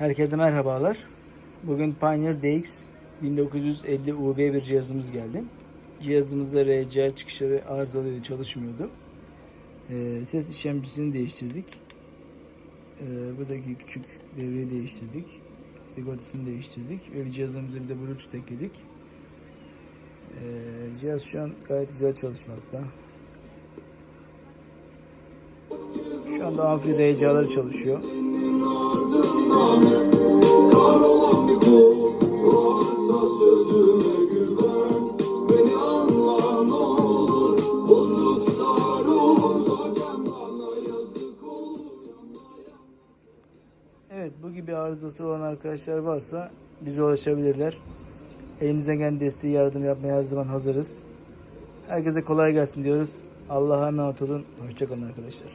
Herkese merhabalar. Bugün Pioneer DX 1950 UB bir cihazımız geldi. Cihazımızda RCA çıkışları arızalıydı, çalışmıyordu. Ee, ses işlemcisini değiştirdik. Ee, buradaki küçük devreyi değiştirdik. Sigortasını değiştirdik. Ve bir cihazımıza bir de Bluetooth ekledik. Ee, cihaz şu an gayet güzel çalışmakta. Şu anda amfi RCA'ları çalışıyor. Evet bu gibi arızası olan arkadaşlar varsa bize ulaşabilirler. Elimizden gelen desteği yardım yapmaya her zaman hazırız. Herkese kolay gelsin diyoruz. Allah'a emanet olun. Hoşçakalın arkadaşlar.